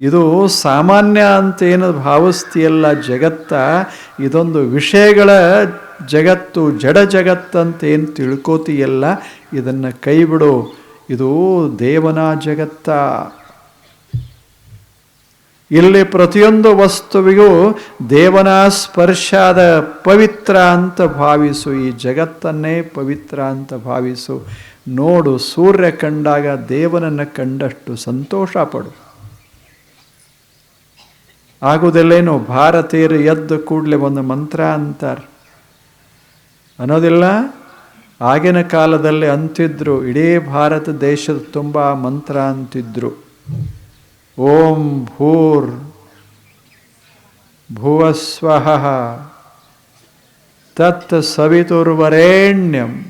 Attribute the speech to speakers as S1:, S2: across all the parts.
S1: ಇದು ಸಾಮಾನ್ಯ ಅಂತ ಏನು ಭಾವಿಸ್ತೀಯಲ್ಲ ಜಗತ್ತ, ಇದೊಂದು ವಿಷಯಗಳ ಜಗತ್ತು, ಜಡ ಜಗತ್ತಂತ ಏನು ತಿಳ್ಕೋತೀಯಲ್ಲ, ಇದನ್ನು ಕೈಬಿಡು. ಇದು ದೇವನ ಜಗತ್ತ. ಇಲ್ಲಿ ಪ್ರತಿಯೊಂದು ವಸ್ತುವಿಗೂ ದೇವನ ಸ್ಪರ್ಶಾದ ಪವಿತ್ರ ಅಂತ ಭಾವಿಸು, ಈ ಜಗತ್ತನ್ನೇ ಪವಿತ್ರ ಅಂತ ಭಾವಿಸು. ನೋಡು, ಸೂರ್ಯ ಕಂಡಾಗ ದೇವನನ್ನು ಕಂಡಷ್ಟು ಸಂತೋಷ ಪಡು. ಆಗುವುದಿಲ್ಲೇನು? ಭಾರತೀಯರು ಎದ್ದು ಕೂಡಲೇ ಒಂದು ಮಂತ್ರ ಅಂತಾರೆ. ಅನ್ನೋದಿಲ್ಲ? ಆಗಿನ ಕಾಲದಲ್ಲಿ ಅಂತಿದ್ರು, ಇಡೀ ಭಾರತ ದೇಶದ ತುಂಬ ಮಂತ್ರ ಅಂತಿದ್ರು. ಓಂ ಭೂರ್ ಭುವಸ್ವಹ ತತ್ ಸವಿತುರ್ವರೆಣ್ಯಂ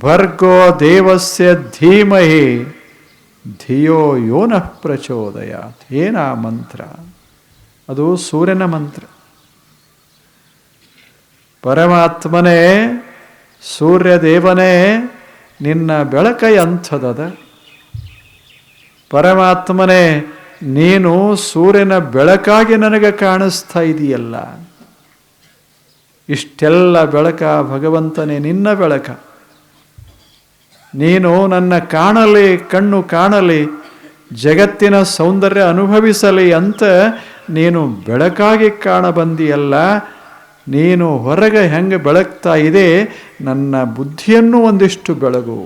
S1: ಭರ್ಗೋ ದೇವಸ್ಯ ಧೀಮಹಿ ಧಿಯೋ ಯೋನ ಪ್ರಚೋದಯ ಏನ ಮಂತ್ರ. ಅದು ಸೂರ್ಯನ ಮಂತ್ರ. ಪರಮಾತ್ಮನೇ, ಸೂರ್ಯದೇವನೇ, ನಿನ್ನ ಬೆಳಕ ಎಂಥದದ ಪರಮಾತ್ಮನೇ, ನೀನು ಸೂರ್ಯನ ಬೆಳಕಾಗಿ ನನಗೆ ಕಾಣಿಸ್ತಾ ಇದೆಯಲ್ಲ. ಇಷ್ಟೆಲ್ಲ ಬೆಳಕ ಭಗವಂತನೇ ನಿನ್ನ ಬೆಳಕ. ನೀನು ನನ್ನ ಕಾಣಲಿ, ಕಣ್ಣು ಕಾಣಲಿ, ಜಗತ್ತಿನ ಸೌಂದರ್ಯ ಅನುಭವಿಸಲಿ ಅಂತ ನೀನು ಬೆಳಕಾಗಿ ಕಾಣಬಂದಿಯಲ್ಲ, ನೀನು ಹೊರಗೆ ಹೆಂಗೆ ಬೆಳಗ್ತಾ ಇದೆ, ನನ್ನ ಬುದ್ಧಿಯನ್ನು ಒಂದಿಷ್ಟು ಬೆಳಗು.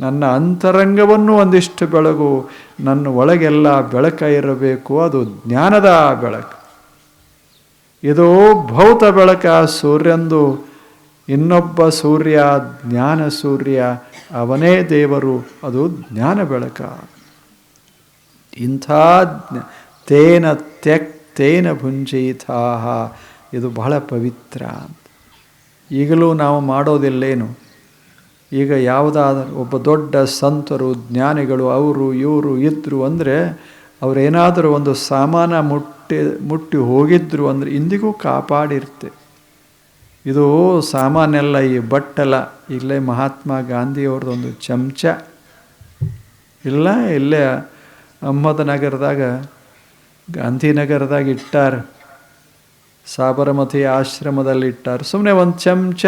S1: ನನ್ನ ಅಂತರಂಗವನ್ನು ಒಂದಿಷ್ಟು ಬೆಳಗು. ನನ್ನ ಒಳಗೆಲ್ಲ ಬೆಳಕ ಇರಬೇಕು, ಅದು ಜ್ಞಾನದ ಬೆಳಕು. ಇದು ಭೌತ ಬೆಳಕ ಸೂರ್ಯಂದು ಇನ್ನೊಬ್ಬ ಸೂರ್ಯ, ಜ್ಞಾನ ಸೂರ್ಯ, ಅವನೇ ದೇವರು, ಅದು ಜ್ಞಾನ ಬೆಳಕ. ಇಂಥ ತೇನ ತ್ಯಕ್, ತೇನ ಭುಂಜೀತಾಹ ಇದು ಬಹಳ ಪವಿತ್ರ. ಈಗಲೂ ನಾವು ಮಾಡೋದಿಲ್ಲೇನು? ಈಗ ಯಾವುದಾದರೂ ಒಬ್ಬ ದೊಡ್ಡ ಸಂತರು, ಜ್ಞಾನಿಗಳು, ಅವರು, ಇವರು ಇದ್ದರು ಅಂದರೆ, ಅವರೇನಾದರೂ ಒಂದು ಸಾಮಾನ ಮುಟ್ಟಿ ಮುಟ್ಟಿ ಹೋಗಿದ್ರು ಅಂದರೆ ಇಂದಿಗೂ ಕಾಪಾಡಿರ್ತೆ. ಇದು ಸಾಮಾನೆಲ್ಲ ಈ ಬಟ್ಟೆಲ್ಲ ಇಲ್ಲೇ ಮಹಾತ್ಮ ಗಾಂಧಿಯವ್ರದ್ದೊಂದು ಚಮಚ. ಇಲ್ಲ, ಇಲ್ಲೇ ಅಹಮದನಗರದಾಗ, ಗಾಂಧಿನಗರದಾಗ ಇಟ್ಟಾರ. ಸಾಬರಮತಿ ಆಶ್ರಮದಲ್ಲಿ ಇಟ್ಟಾರ. ಸುಮ್ಮನೆ ಒಂದು ಚಮಚ.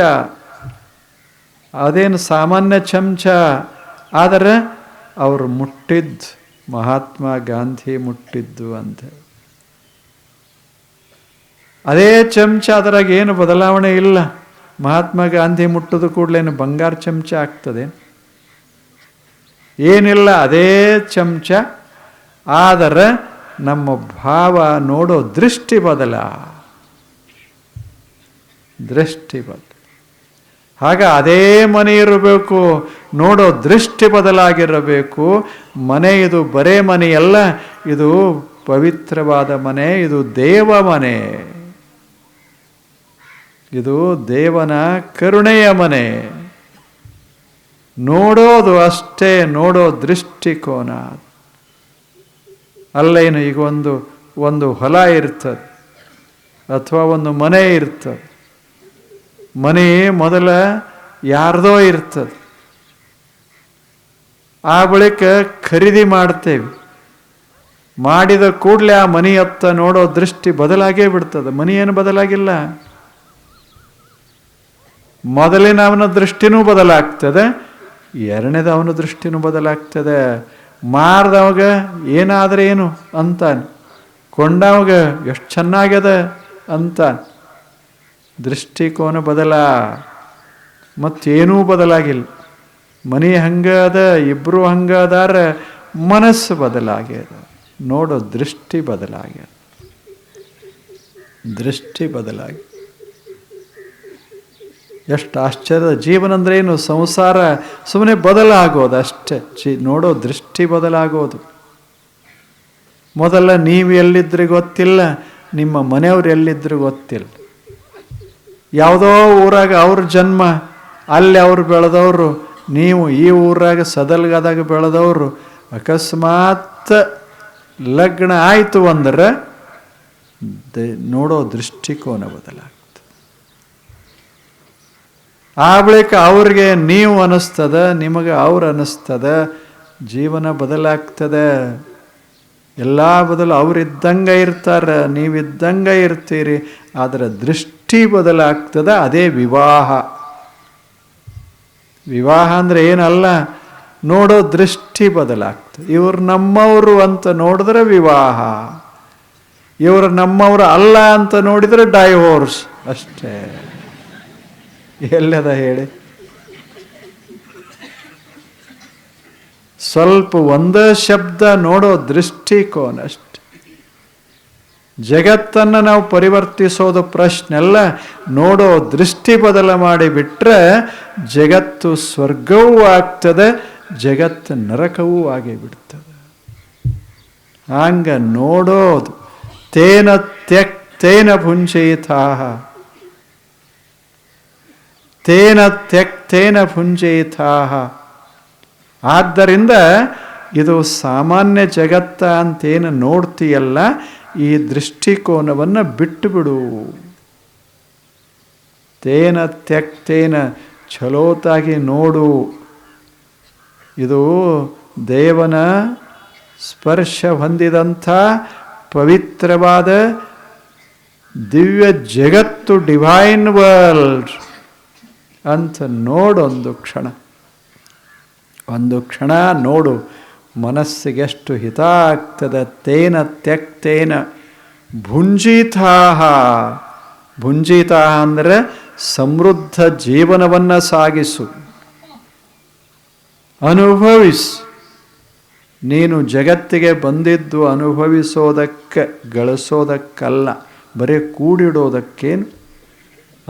S1: ಅದೇನು ಸಾಮಾನ್ಯ ಚಮಚ? ಆದರೆ ಅವರು ಮುಟ್ಟಿದ್ದು, ಮಹಾತ್ಮ ಗಾಂಧಿ ಮುಟ್ಟಿದ್ದು ಅಂತ. ಅದೇ ಚಮಚ ಅದರಾಗ ಏನು ಬದಲಾವಣೆ ಇಲ್ಲ. ಮಹಾತ್ಮ ಗಾಂಧಿ ಮುಟ್ಟದ ಕೂಡಲೇನು ಬಂಗಾರ ಚಮಚ ಆಗ್ತದೆ. ಏನಿಲ್ಲ, ಅದೇ ಚಮಚ. ಆದರೆ ನಮ್ಮ ಭಾವ ನೋಡೋ ದೃಷ್ಟಿ ಬದಲ. ದೃಷ್ಟಿ ಬದಲ. ಹಾಗ ಅದೇ ಮನೆ ಇರಬೇಕು, ನೋಡೋ ದೃಷ್ಟಿ ಬದಲಾಗಿರಬೇಕು. ಮನೆ ಇದು ಬರೇ ಮನೆಯಲ್ಲ, ಇದು ಪವಿತ್ರವಾದ ಮನೆ, ಇದು ದೇವ ಮನೆ. ಇದು ದೇವನ ಕರುಣೆಯ ಮನೆ. ನೋಡೋದು ಅಷ್ಟೇ, ನೋಡೋ ದೃಷ್ಟಿಕೋನ. ಅಲ್ಲೇನು ಈಗ ಒಂದು ಒಂದು ಹೊಲ ಇರ್ತದೆ, ಅಥವಾ ಒಂದು ಮನೆ ಇರ್ತದೆ. ಮನೆ ಮೊದಲ ಯಾರ್ದೋ ಇರ್ತದೆ. ಆ ಬಳಿಕ ಖರೀದಿ ಮಾಡ್ತೇವೆ. ಮಾಡಿದ ಕೂಡಲೇ ಆ ಮನೆ ಹತ್ತ ನೋಡೋ ದೃಷ್ಟಿ ಬದಲಾಗೇ ಬಿಡ್ತದೆ. ಮನೆ ಏನು ಬದಲಾಗಿಲ್ಲ. ಮೊದಲಿನ ಅವನ ದೃಷ್ಟಿನೂ ಬದಲಾಗ್ತದೆ, ಎರಡನೇದು ಅವನ ದೃಷ್ಟಿನೂ ಬದಲಾಗ್ತದೆ. ಮಾರ್ದವಾಗ ಏನಾದರೆ ಏನು ಅಂತಾನೆ. ಕೊಂಡವಾಗ ಎಷ್ಟು ಚೆನ್ನಾಗ್ಯದ ಅಂತ ದೃಷ್ಟಿಕೋನ ಬದಲ, ಮತ್ತೇನೂ ಬದಲಾಗಿಲ್ಲ. ಮನೆ ಹಂಗದ ಇಬ್ಬರು ಹಂಗದಾರ, ಮನಸ್ಸು ಬದಲಾಗ್ಯದ. ನೋಡೋ, ದೃಷ್ಟಿ ಬದಲಾಗ್ಯದ. ದೃಷ್ಟಿ ಬದಲಾಗಿ ಎಷ್ಟು ಆಶ್ಚರ್ಯ ಜೀವನ ಅಂದರೆ ಏನು? ಸಂಸಾರ ಸುಮ್ಮನೆ ಬದಲಾಗೋದು ಅಷ್ಟೇ. ಜಿ, ನೋಡೋ ದೃಷ್ಟಿ ಬದಲಾಗೋದು. ಮೊದಲ ನೀವು ಎಲ್ಲಿದ್ದರೆ ಗೊತ್ತಿಲ್ಲ, ನಿಮ್ಮ ಮನೆಯವ್ರು ಎಲ್ಲಿದ್ರು ಗೊತ್ತಿಲ್ಲ. ಯಾವುದೋ ಊರಾಗ ಅವ್ರ ಜನ್ಮ, ಅಲ್ಲಿ ಅವ್ರು ಬೆಳೆದವರು, ನೀವು ಈ ಊರಾಗ ಸದಲ್ಗದಾಗ ಬೆಳೆದವರು, ಅಕಸ್ಮಾತ್ ಲಗ್ನ ಆಯಿತು ಅಂದ್ರೆ ದ- ನೋಡೋ ದೃಷ್ಟಿಕೋನ ಬದಲಾಗ್ತದೆ ಆ ಬಳಿಕ ಅವ್ರಿಗೆ ನೀವು ಅನ್ನಿಸ್ತದ ನಿಮಗೆ ಅವ್ರು ಅನ್ನಿಸ್ತದ ಜೀವನ ಬದಲಾಗ್ತದೆ. ಎಲ್ಲ ಬದಲು ಅವರಿದ್ದಂಗೆ ಇರ್ತಾರೆ, ನೀವಿದ್ದಂಗೆ ಇರ್ತೀರಿ, ಆದರೆ ದೃಷ್ಟಿ ಬದಲಾಗ್ತದೆ, ಅದೇ ವಿವಾಹ. ವಿವಾಹ ಅಂದರೆ ಏನಲ್ಲ, ನೋಡೋ ದೃಷ್ಟಿ ಬದಲಾಗ್ತದೆ. ಇವರು ನಮ್ಮವರು ಅಂತ ನೋಡಿದ್ರೆ ವಿವಾಹ. ಇವರು ನಮ್ಮವರು ಅಲ್ಲ ಅಂತ ನೋಡಿದರೆ ಡೈವೋರ್ಸ್ ಅಷ್ಟೇ. ಎಲ್ಲದ ಹೇಳಿ? ಸ್ವಲ್ಪ ಒಂದೇ ಶಬ್ದ ನೋಡೋ ದೃಷ್ಟಿಕೋನ ಅಷ್ಟೆ ಜಗತ್ತನ್ನು ನಾವು ಪರಿವರ್ತಿಸೋದು ಪ್ರಶ್ನೆ ಅಲ್ಲ ನೋಡೋ ದೃಷ್ಟಿ ಬದಲ ಮಾಡಿ ಮಾಡಿಬಿಟ್ರೆ ಜಗತ್ತು ಸ್ವರ್ಗವೂ ಆಗ್ತದೆ, ಜಗತ್ತು ನರಕವೂ ಆಗಿಬಿಡ್ತದೆ ಹಂಗ ನೋಡೋದು ತೇನ ತ್ಯಕ್ ತೇನ ತೇನ ತ್ಯಕ್ತೇನ ಪುಂಜೇತಾ ಆದ್ದರಿಂದ ಇದು ಸಾಮಾನ್ಯ ಜಗತ್ತ ಅಂತೇನು ನೋಡ್ತೀಯಲ್ಲ, ಈ ದೃಷ್ಟಿಕೋನವನ್ನು ಬಿಟ್ಟುಬಿಡು. ತೇನ ತ್ಯಕ್ತೇನ ಛಲೋತಾಗಿ ನೋಡು. ಇದು ದೇವನ ಸ್ಪರ್ಶ ಹೊಂದಿದಂಥ ಪವಿತ್ರವಾದ ದಿವ್ಯ ಜಗತ್ತು ಡಿವೈನ್ ವರ್ಲ್ಡ್. ಅಂತ ನೋಡೊಂದು ಕ್ಷಣ. ಒಂದು ಕ್ಷಣ ನೋಡು, ಮನಸ್ಸಿಗೆಷ್ಟು ಹಿತ ಆಗ್ತದೆ ತೇನ ತ್ಯಕ್ತೇನ ಭುಂಜಿತಾಹ. ಭುಂಜಿತಾಹ ಅಂದರೆ ಸಮೃದ್ಧ ಜೀವನವನ್ನು ಸಾಗಿಸು. ಅನುಭವಿಸು. ನೀನು ಜಗತ್ತಿಗೆ ಬಂದಿದ್ದು ಅನುಭವಿಸೋದಕ್ಕೆ, ಗಳಿಸೋದಕ್ಕಲ್ಲ, ಬರೀ ಕೂಡಿಡೋದಕ್ಕೇನು?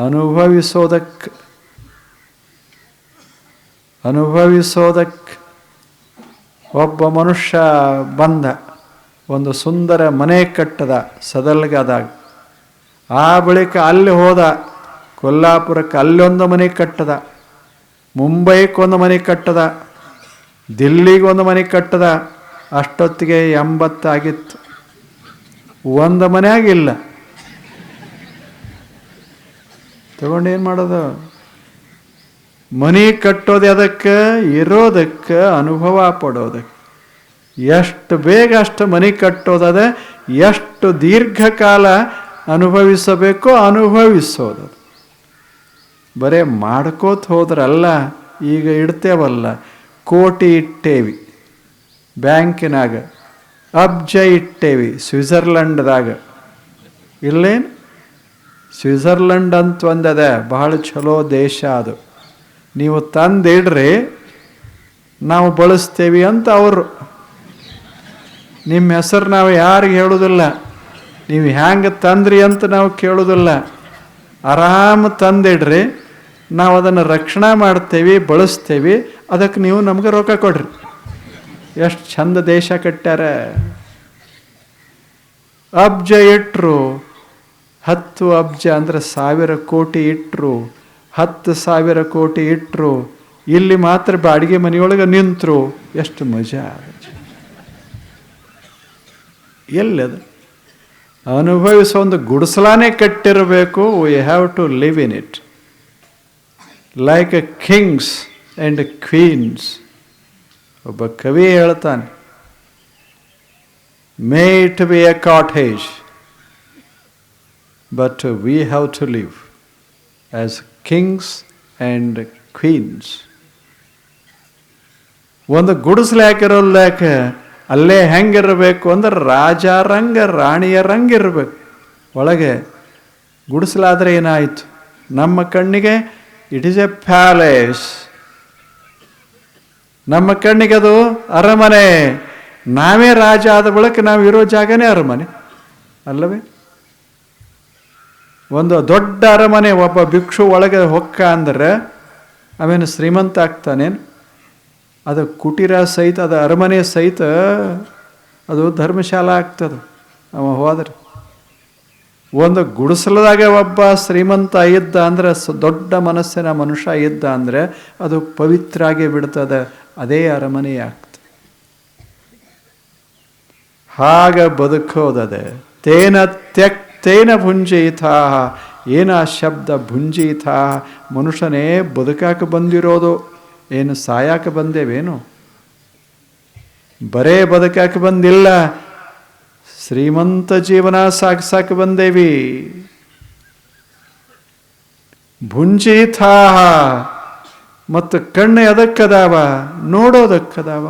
S1: ಅನುಭವಿಸೋದಕ್ಕೆ. ಅನುಭವಿಸೋದಕ್ಕೆ ಒಬ್ಬ ಮನುಷ್ಯ ಬಂದ, ಒಂದು ಸುಂದರ ಮನೆ ಕಟ್ಟದ ಸದಲ್ಗದಾಗ, ಆ ಬಳಿಕ ಅಲ್ಲಿ ಹೋದ, ಕೊಲ್ಲಾಪುರಕ್ಕೆ ಅಲ್ಲೊಂದು ಮನೆ ಕಟ್ಟದ ಮುಂಬೈಗೊಂದು ಮನೆ ಕಟ್ಟದ ದಿಲ್ಲಿಗೊಂದು ಮನೆ ಕಟ್ಟದ, ಅಷ್ಟೊತ್ತಿಗೆ ಎಂಬತ್ತಾಗಿತ್ತು. ಒಂದು ಮನೆಯಾಗಿಲ್ಲ. ತಗೊಂಡೇನು ಮಾಡೋದು? ಮನೆ ಕಟ್ಟೋದು ಅದಕ್ಕೆ, ಇರೋದಕ್ಕೆ, ಅನುಭವ ಪಡೋದಕ್ಕೆ. ಎಷ್ಟು ಬೇಗ ಅಷ್ಟು ಮನೆ ಕಟ್ಟೋದದ, ಎಷ್ಟು ದೀರ್ಘಕಾಲ ಅನುಭವಿಸಬೇಕೋ ಅನುಭವಿಸೋದು ಬರೇ ಮಾಡ್ಕೋತ ಹೋದ್ರಲ್ಲ, ಈಗ ಇಡ್ತೇವಲ್ಲ, ಕೋಟಿ ಇಟ್ಟೇವಿ. ಬ್ಯಾಂಕಿನಾಗ ಅಬ್ಜ ಇಟ್ಟೇವಿ, ಸ್ವಿಟ್ಜರ್ಲೆಂಡ್ದಾಗ. ಇಲ್ಲೇನು? ಸ್ವಿಟ್ಜರ್ಲೆಂಡ್ ಅಂತ ಒಂದದೆ ಬಹಳ ಚಲೋ ದೇಶ ಅದು. ನೀವು ತಂದಿಡ್ರಿ, ನಾವು ಬಳಸ್ತೇವೆ ಅಂತ ಅವರು. ನಿಮ್ಮ ಹೆಸರು ನಾವು ಯಾರಿಗೆ ಹೇಳೋದಿಲ್ಲ, ನೀವು ಹ್ಯಾಂಗೆ ತಂದ್ರಿ ಅಂತ ನಾವು ಕೇಳೋದಿಲ್ಲ. ಆರಾಮ ತಂದಿಡ್ರಿ, ನಾವು ಅದನ್ನು ರಕ್ಷಣೆ ಮಾಡ್ತೇವೆ, ಬಳಸ್ತೇವೆ, ಅದಕ್ಕೆ ನೀವು ನಮಗೆ ರೊಕ್ಕ ಕೊಡ್ರಿ. ಎಷ್ಟು ಚಂದ ದೇಶ ಕಟ್ಟ್ಯಾರ. ಅಬ್ಜ ಇಟ್ಟರು ಹತ್ತು ಅಬ್ಜ ಅಂದ್ರೆ ಸಾವಿರ ಕೋಟಿ ಇಟ್ರು ಹತ್ತು ಸಾವಿರ ಕೋಟಿ ಇಟ್ಟರು ಇಲ್ಲಿ ಮಾತ್ರ ಬಾಡಿಗೆ ಮನೆಯೊಳಗೆ ನಿಂತರು. ಎಷ್ಟು ಮಜಾ ಎಲ್ಲದು ಅನುಭವಿಸೋ ಒಂದು ಗುಡಿಸಲಾನೇ ಕಟ್ಟಿರಬೇಕು. We have to live in it like a kings and queens ಒಬ್ಬ ಕವಿ ಹೇಳ್ತಾನೆ may it be a cottage but we have to live as kings and queens ಒಂದು ಗುಡಿಸಲು ಹಾಕಿರೋಲ್ಲ ಯಾಕೆ ಅಲ್ಲೇ ಹೆಂಗಿರಬೇಕು ಅಂದ್ರೆ ರಾಜಾರಂಗ ರಾಣಿಯರಂಗಿರ್ಬೇಕು ಒಳಗೆ ಗುಡಿಸಲಾದ್ರೆ ಏನಾಯಿತು? ನಮ್ಮ ಕಣ್ಣಿಗೆ ಇಟ್ ಈಸ್ ಎ ಪ್ಯಾಲೇಸ್ ನಮ್ಮ ಕಣ್ಣಿಗೆ ಅದು ಅರಮನೆ. ನಾವೇ ರಾಜ ಆದ ಬಳಿಕ ನಾವು ಇರೋ ಜಾಗನೇ ಅರಮನೆ. ಅಲ್ಲವೇ? ಒಂದು ದೊಡ್ಡ ಅರಮನೆ ಒಬ್ಬ ಭಿಕ್ಷು ಒಳಗೆ ಹೊಕ್ಕ ಅಂದ್ರೆ ಅವೇನು ಶ್ರೀಮಂತ ಆಗ್ತಾನೇನು ಅದು ಕುಟೀರ ಸಹಿತ, ಅದು ಅರಮನೆ ಸಹಿತ ಅದು ಧರ್ಮಶಾಲಾ ಆಗ್ತದೆ. ಅವ ಹೋದ್ರೆ ಒಂದು ಗುಡಿಸಲದಾಗೆ ಒಬ್ಬ ಶ್ರೀಮಂತ ಇದ್ದ ಅಂದರೆ ಸ ದೊಡ್ಡ ಮನಸ್ಸಿನ ಮನುಷ್ಯ ಇದ್ದ ಅಂದರೆ ಅದು ಪವಿತ್ರ ಆಗಿ ಬಿಡ್ತದೆ. ಅದೇ ಅರಮನೆ ಆಗ್ತದೆ. ಹಾಗೆ ಬದುಕೋದದೆ. ತೇನ ತ್ಯಕ್ ತೇನ ಭುಂಜಿತಾ, ಏನ ಶಬ್ದ ಭುಂಜಿತ, ಮನುಷ್ಯನೇ ಬದುಕಾಕ ಬಂದಿರೋದು, ಏನು ಸಾಯಾಕ ಬಂದೇವೇನು? ಬರೇ ಬದುಕಾಕ ಬಂದಿಲ್ಲ, ಶ್ರೀಮಂತ ಜೀವನ ಸಾಕು ಸಾಕು ಬಂದೇವಿ. ಭುಂಜಿತ, ಮತ್ತು ಕಣ್ಣು ಎದಕ್ಕದಾವ ನೋಡೋದಕ್ಕದಾವ.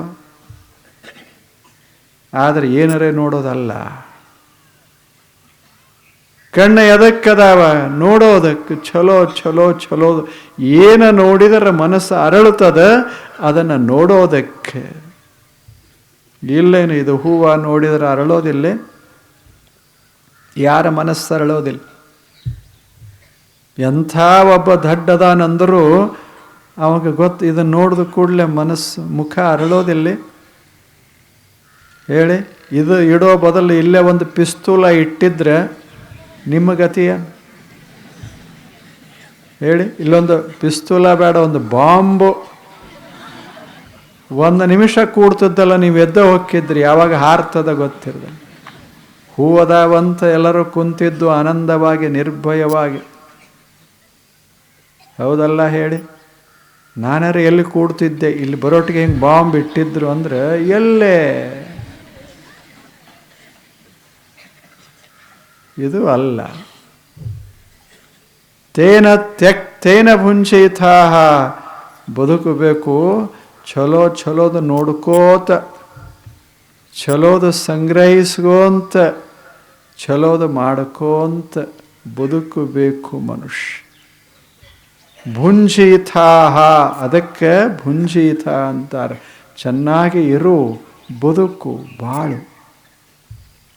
S1: ಆದರೆ ಏನರೇ ನೋಡೋದಲ್ಲ. ಕಣ್ಣು ಎದಕ್ಕದಾವ? ನೋಡೋದಕ್ಕೆ ಚಲೋ ಚಲೋ ಚಲೋ ಏನು ನೋಡಿದರೆ ಮನಸ್ಸು ಅರಳುತ್ತದ, ಅದನ್ನು ನೋಡೋದಕ್ಕೆ. ಇಲ್ಲೇನು ಇದು ಹೂವು ನೋಡಿದರೆ ಅರಳೋದಿಲ್ಲ? ಯಾರ ಮನಸ್ಸು ಅರಳೋದಿಲ್ಲ? ಎಂಥ ಒಬ್ಬ ದಡ್ಡದಾನಂದರೂ ಅವಾಗ ಗೊತ್ತು ಇದನ್ನು ನೋಡಿದ ಕೂಡಲೇ ಮನಸ್ಸು, ಮುಖ ಅರಳೋದಿಲ್ಲ. ಹೇಳಿ, ಇದು ಇಡೋ ಬದಲು ಇಲ್ಲೇ ಒಂದು ಪಿಸ್ತೂಲ ಇಟ್ಟಿದ್ರೆ ನಿಮ್ಮ ಗತಿಯ? ಹೇಳಿ, ಇಲ್ಲೊಂದು ಪಿಸ್ತೂಲ ಬೇಡ, ಒಂದು ಬಾಂಬು. ಒಂದು ನಿಮಿಷ ಕೂಡ್ತದ್ದಲ್ಲ, ನೀವು ಎದ್ದ ಹೋಗಿದ್ರಿ ಯಾವಾಗ ಹಾರ್ತದ ಗೊತ್ತಿರದ ಹೂವದಾವಂತ ಎಲ್ಲರೂ ಕುಂತಿದ್ದು ಆನಂದವಾಗಿ, ನಿರ್ಭಯವಾಗಿ. ಹೌದಲ್ಲ ಹೇಳಿ, ನಾನಾರು ಎಲ್ಲಿ ಕೂಡ್ತಿದ್ದೆ, ಇಲ್ಲಿ ಬರೋಟಿಗೆ ಹಿಂಗೆ ಬಾಂಬ್ ಇಟ್ಟಿದ್ರು ಅಂದರೆ, ಎಲ್ಲೇ ಇದು ಅಲ್ಲ. ತೇನ ತೇನ ಭುಂಚಿತಾಹ ಬದುಕಬೇಕು ಚಲೋ ಚಲೋದು ನೋಡ್ಕೋತ ಚಲೋದು ಸಂಗ್ರಹಿಸ್ಕೋಂತ ಚಲೋದು ಮಾಡ್ಕೋಂತ ಬದುಕಬೇಕು ಮನುಷ್ಯ. ಭುಂಜಿತಾಹ ಅದಕ್ಕೆ ಭುಂಜಿತ ಅಂತಾರೆ. ಚೆನ್ನಾಗಿ ಇರು, ಬದುಕು ಬಾಳು.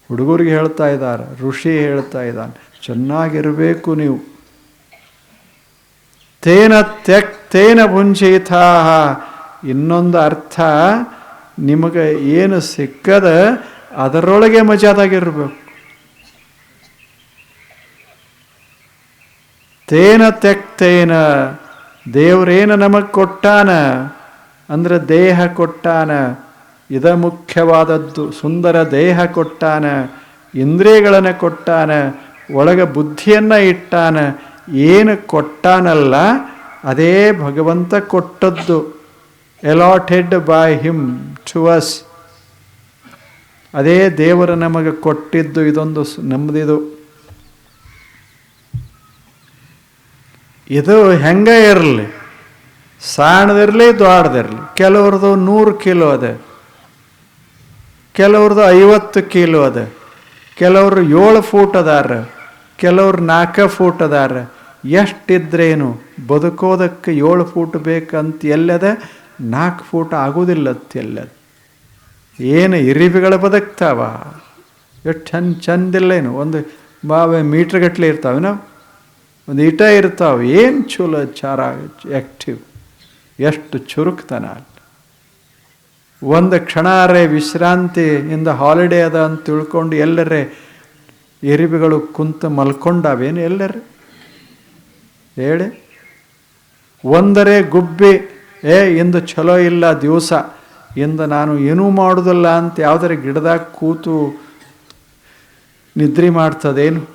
S1: ಹುಡುಗರಿಗೆ ಹೇಳ್ತಾ ಇದ್ದಾರೆ, ಋಷಿ ಹೇಳ್ತಾ ಇದ್ದಾನೆ, ಚೆನ್ನಾಗಿರಬೇಕು ನೀವು. ತೇನ ತೆಕ್ ತೇನ ಭುಂಜಿತಾಹ. ಇನ್ನೊಂದು ಅರ್ಥ, ನಿಮಗೆ ಏನು ಸಿಕ್ಕದ ಅದರೊಳಗೆ ಮಜಾದಾಗಿರಬೇಕು. ತೇನ ತೆಕ್ತೇನ ದೇವರೇನು ನಮಗೆ ಕೊಟ್ಟಾನ, ಅಂದರೆ ದೇಹ ಕೊಟ್ಟಾನ ಇದ ಮುಖ್ಯವಾದದ್ದು. ಸುಂದರ ದೇಹ ಕೊಟ್ಟಾನ, ಇಂದ್ರಿಯಗಳನ್ನು ಕೊಟ್ಟಾನ, ಒಳಗೆ ಬುದ್ಧಿಯನ್ನು ಇಟ್ಟಾನ, ಏನು ಕೊಟ್ಟಾನಲ್ಲ, ಅದೇ ಭಗವಂತ ಕೊಟ್ಟದ್ದು. Allotted by him to us ಅದೇ ದೇವರು ನಮಗೆ ಕೊಟ್ಟಿದ್ದು ಇದೊಂದು ನಮ್ಮದಿದು ಇದು ಹೆಂಗೆ ಇರಲಿ? ಸಣ್ಣದಿರಲಿ ದೊಡ್ಡದಿರಲಿ ಕೆಲವ್ರದ್ದು ನೂರು ಕಿಲೋ ಅದ. ಕೆಲವ್ರದ್ದು ಐವತ್ತು ಕಿಲೋ ಅದ. ಕೆಲವರು ಏಳು ಫೂಟ್ ಅದಾರ. ಕೆಲವ್ರು ನಾಲ್ಕು ಫೂಟ್ ಅದಾರ. ಎಷ್ಟಿದ್ರೇನು ಬದುಕೋದಕ್ಕೆ ಏಳು ಫೂಟ್ ಬೇಕಂತ ಎಲ್ಲದ ನಾಲ್ಕು ಫೂಟ್ ಆಗೋದಿಲ್ಲತ್ತ ಎಲ್ಲದ. ಏನು ಇರಿಬಿಗಳು ಬದುಕ್ತಾವ? ಎಷ್ಟು ಚಂದ ಚಂದಿಲ್ಲೇನು ಒಂದು ಬಾವೆ ಮೀಟ್ರ್ ಗಟ್ಟಲೆ ನಾವು ಒಂದು ಇಟ ಇರ್ತಾವೆ. ಏನು ಚಲೋ ಚಾರ ಆಕ್ಟಿವ್ ಎಷ್ಟು ಚುರುಕ್ತನ ಒಂದು ವಿಶ್ರಾಂತಿ ಇಂದ ಹಾಲಿಡೇ ಅದ ಅಂತ ತಿಳ್ಕೊಂಡು ಎಲ್ಲರೇ ಎರಿಬಿಗಳು ಕುಂತು ಮಲ್ಕೊಂಡಾವೇನು ಎಲ್ಲರೇ? ಹೇಳಿ. ಒಂದರೇ ಗುಬ್ಬಿ, ಏ, ಇಂದು ಚಲೋ ಇಲ್ಲ ದಿವಸ, ಇಂದು ನಾನು ಏನೂ ಮಾಡೋದಲ್ಲ ಅಂತ ಯಾವುದರ ಗಿಡದಾಗ ಕೂತು ನಿದ್ರೆ ಮಾಡ್ತದೇನು?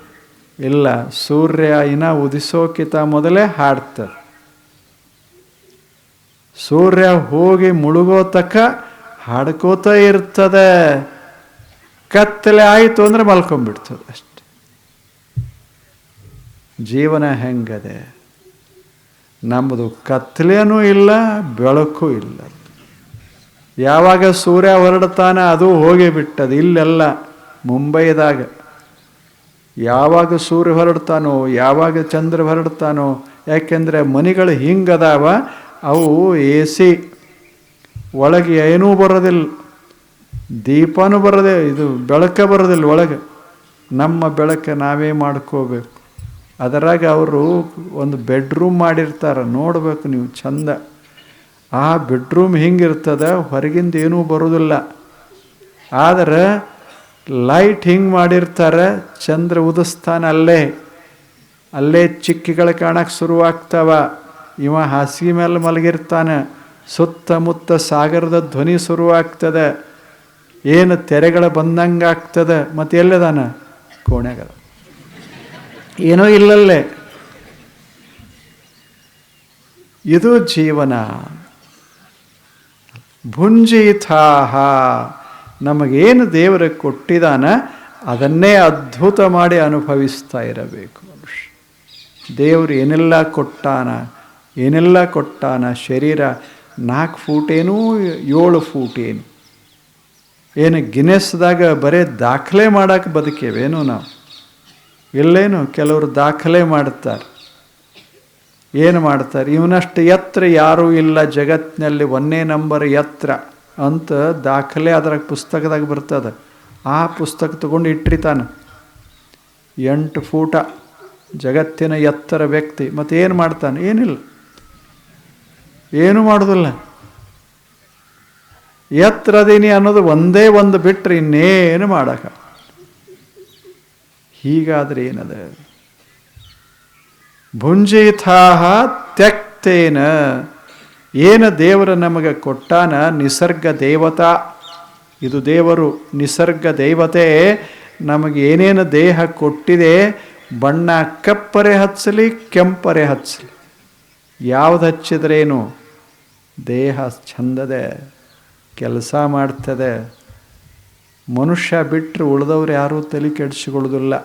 S1: ಇಲ್ಲ, ಸೂರ್ಯ ಇನ್ನ ಉದಿಸೋಕಿತ ಮೊದಲೇ ಹಾಡ್ತದೆ. ಸೂರ್ಯ ಹೋಗಿ ಮುಳುಗೋ ತಕ್ಕ ಹಾಡ್ಕೋತ ಇರ್ತದೆ. ಕತ್ತಲೆ ಆಯಿತು ಅಂದರೆ ಮಲ್ಕೊಂಡ್ಬಿಡ್ತದೆ ಅಷ್ಟೆ. ಜೀವನ ಹೆಂಗದೆ? ನಮ್ಮದು ಕತ್ತಲೆನೂ ಇಲ್ಲ, ಬೆಳಕು ಇಲ್ಲ. ಯಾವಾಗ ಸೂರ್ಯ ಹೊರಡ್ತಾನೆ ಅದು ಹೋಗಿ ಬಿಟ್ಟದು ಇಲ್ಲೆಲ್ಲ ಮುಂಬೈದಾಗ. ಯಾವಾಗ ಸೂರ್ಯ ಹೊರಡ್ತಾನೋ, ಯಾವಾಗ ಚಂದ್ರ ಹೊರಡ್ತಾನೋ, ಯಾಕೆಂದರೆ ಮನೆಗಳು ಹಿಂಗದಾವ, ಅವು ಎ ಸಿ ಒಳಗೆ ಏನೂ ಬರೋದಿಲ್ಲ. ದೀಪನೂ ಬರೋದೇ, ಇದು ಬೆಳಕ ಬರೋದಿಲ್ಲ ಒಳಗೆ. ನಮ್ಮ ಬೆಳಕ ನಾವೇ ಮಾಡ್ಕೋಬೇಕು. ಅದರಾಗ ಅವರು ಒಂದು ಬೆಡ್ರೂಮ್ ಮಾಡಿರ್ತಾರೆ, ನೋಡಬೇಕು ನೀವು ಚಂದ. ಆ ಬೆಡ್ರೂಮ್ ಹಿಂಗಿರ್ತದೆ, ಹೊರಗಿಂದ ಏನೂ ಬರೋದಿಲ್ಲ. ಆದರೆ ಲೈಟ್ ಹಿಂಗೆ ಮಾಡಿರ್ತಾರೆ, ಚಂದ್ರ ಉದಿಸ್ತಾನೆ ಅಲ್ಲೇ. ಅಲ್ಲೇ ಚಿಕ್ಕಿಗಳು ಕಾಣಕ್ಕೆ ಶುರುವಾಗ್ತವ. ಇವ ಹಾಸಿಗೆ ಮೇಲೆ ಮಲಗಿರ್ತಾನೆ. ಸುತ್ತಮುತ್ತ ಸಾಗರದ ಧ್ವನಿ ಶುರುವಾಗ್ತದೆ. ಏನು ತೆರೆಗಳು ಬಂದಂಗೆ ಆಗ್ತದೆ ಮತ್ತೆ ಎಲ್ಲದಾನ? ಕೋಣೆಗದ ಏನೋ ಇಲ್ಲಲ್ಲೇ. ಇದು ಜೀವನ. ಭುಂಜಿಥಾಹ ನಮಗೇನು ದೇವರು ಕೊಟ್ಟಿದಾನ? ಅದನ್ನೇ ಅದ್ಭುತ ಮಾಡಿ ಅನುಭವಿಸ್ತಾ ಇರಬೇಕು ದೇವರು ಏನೆಲ್ಲ ಕೊಟ್ಟಾನ? ಏನೆಲ್ಲ ಕೊಟ್ಟಾನ? ಶರೀರ ನಾಲ್ಕು ಫೂಟೇನು, ಏಳು ಫೂಟೇನು. ಏನು ಗಿನೆಸ್ದಾಗ ಬರೇ ದಾಖಲೆ ಮಾಡೋಕ್ಕೆ ಬದುಕೇವೇನು ನಾವು? ಇಲ್ಲೇನು ಕೆಲವರು ದಾಖಲೆ ಮಾಡ್ತಾರೆ. ಏನು ಮಾಡ್ತಾರೆ? ಇವನಷ್ಟು ಎತ್ತರ ಯಾರೂ ಇಲ್ಲ ಜಗತ್ತಿನಲ್ಲಿ ಒಂದೇ ನಂಬರ್ ಎತ್ತರ ಅಂತ ದಾಖಲೆ ಅದ್ರಾಗ ಪುಸ್ತಕದಾಗ ಬರ್ತದೆ. ಆ ಪುಸ್ತಕ ತಗೊಂಡು ಇಟ್ಟಿರ್ತಾನೆ. ಎಂಟು ಫೂಟ ಜಗತ್ತಿನ ಎತ್ತರ ವ್ಯಕ್ತಿ. ಮತ್ತು ಏನು ಮಾಡ್ತಾನೆ? ಏನಿಲ್ಲ. ಏನು ಮಾಡೋದಿಲ್ಲ. ಎತ್ತರದೀನಿ ಅನ್ನೋದು ಒಂದೇ ಒಂದು ಬಿಟ್ಟರೆ ಇನ್ನೇನು ಮಾಡಕ. ಹೀಗಾದ್ರೆ ಏನದ? ಭುಂಜಿತಾಹ ತ್ಯಕ್ತೇನ. ಏನು ದೇವರು ನಮಗೆ ಕೊಟ್ಟಾನ? ನಿಸರ್ಗ ದೇವತಾ. ಇದು ದೇವರು ನಿಸರ್ಗ ದೇವತೆ. ನಮಗೆ ಏನೇನು ದೇಹ ಕೊಟ್ಟಿದೆ? ಬಣ್ಣ ಕಪ್ಪರೆ ಹಚ್ಚಲಿ, ಕೆಂಪರೆ ಹಚ್ಚಲಿ. ಯಾವ್ದು ಹಚ್ಚಿದ್ರೇನು? ದೇಹ ಚಂದದೆ ಕೆಲಸ ಮಾಡ್ತದೆ. ಮನುಷ್ಯ ಬಿಟ್ಟರೆ ಉಳಿದವ್ರು ಯಾರೂ ತಲೆ ಕೆಡಿಸಿಕೊಳ್ಳೋದಿಲ್ಲ.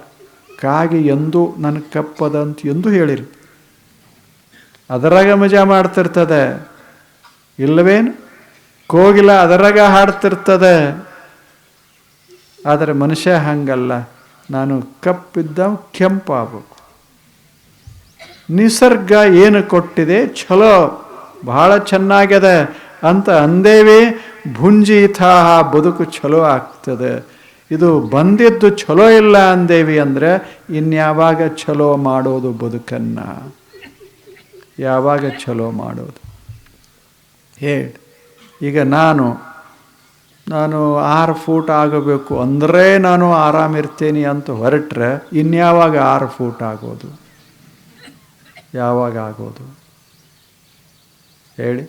S1: ಕಾಗೆ ಎಂದೂ ನನಗೆ ಕಪ್ಪದ ಅಂತ ಎಂದೂ ಹೇಳಿರಿ ಅದರಾಗ ಮಜಾ ಮಾಡ್ತಿರ್ತದೆ. ಇಲ್ಲವೇನು? ಕೋಗಿಲ ಅದರಾಗ ಹಾಡ್ತಿರ್ತದೆ. ಆದರೆ ಮನುಷ್ಯ ಹಂಗಲ್ಲ. ನಾನು ಕಪ್ಪಿದ್ದ ಕೆಂಪಾಗಬೇಕು. ನಿಸರ್ಗ ಏನು ಕೊಟ್ಟಿದೆ? ಛಲೋ ಬಹಳ ಚೆನ್ನಾಗ್ಯದ ಅಂತ ಅಂದೇವಿ. ಭುಂಜಿಥಾಹ ಬದುಕು ಛಲೋ ಆಗ್ತದೆ. ಇದು ಬಂದಿದ್ದು ಛಲೋ ಇಲ್ಲ ಅಂದೇವಿ ಅಂದರೆ ಇನ್ಯಾವಾಗ ಛಲೋ ಮಾಡೋದು ಬದುಕನ್ನು? ಯಾವಾಗ ಛಲೋ ಮಾಡೋದು? ಹೇಳಿ. ಈಗ ನಾನು ನಾನು ಆರು ಫೂಟ್ ಆಗಬೇಕು ಅಂದರೆ ನಾನು ಆರಾಮಿರ್ತೀನಿ ಅಂತ ಹೊರಟ್ರೆ ಇನ್ಯಾವಾಗ ಆರು ಫೂಟ್ ಆಗೋದು? ಯಾವಾಗ ಆಗೋದು? ಹೇಳಿ.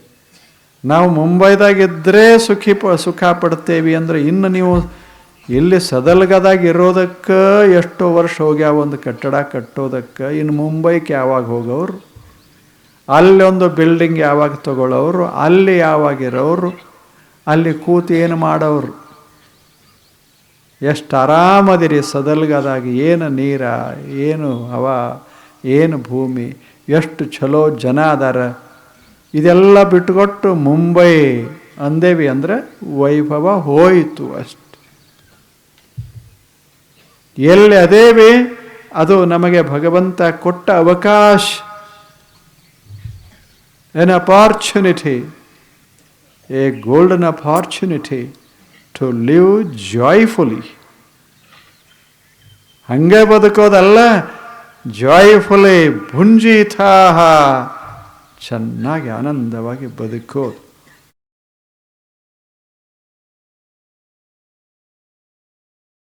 S1: ನಾವು ಮುಂಬೈದಾಗಿದ್ದರೆ ಸುಖಿ ಪ, ಸುಖ ಪಡ್ತೇವೆ ಅಂದರೆ ಇನ್ನು ನೀವು ಇಲ್ಲಿ ಸದಲ್ಗದಾಗ ಇರೋದಕ್ಕೆ ಎಷ್ಟೋ ವರ್ಷ ಹೋಗ್ಯಾವ ಒಂದು ಕಟ್ಟಡ ಕಟ್ಟೋದಕ್ಕೆ, ಇನ್ನು ಮುಂಬೈಗೆ ಯಾವಾಗ ಹೋಗೋರು? ಅಲ್ಲಿ ಒಂದು ಬಿಲ್ಡಿಂಗ್ ಯಾವಾಗ ತಗೊಳ್ಳೋರು ಅಲ್ಲಿ ಯಾವಾಗ ಇರೋರು? ಅಲ್ಲಿ ಕೂತು ಏನು ಮಾಡೋರು? ಎಷ್ಟು ಆರಾಮದಿರಿ ಸದಲ್ಗದಾಗಿ, ಏನು ನೀರ, ಏನು ಹವಾ, ಏನು ಭೂಮಿ ಎಷ್ಟು ಚಲೋ ಜನ ಅದಾರ. ಇದೆಲ್ಲ ಬಿಟ್ಟುಕೊಟ್ಟು ಮುಂಬೈ ಅಂದೇವಿ ಅಂದರೆ ವೈಭವ ಹೋಯಿತು ಅಷ್ಟು. ಎಲ್ಲಿ ಅದೇವಿ, ಅದು ನಮಗೆ ಭಗವಂತ ಕೊಟ್ಟ ಅವಕಾಶ. An opportunity a golden opportunity to live joyfully ಹಂಗೆ ಬದುಕೋದಲ್ಲ ಜಾಯ್ಫುಲಿ ಭುಂಜಿತಾಹ ಚೆನ್ನಾಗಿ ಆನಂದವಾಗಿ ಬದುಕೋದು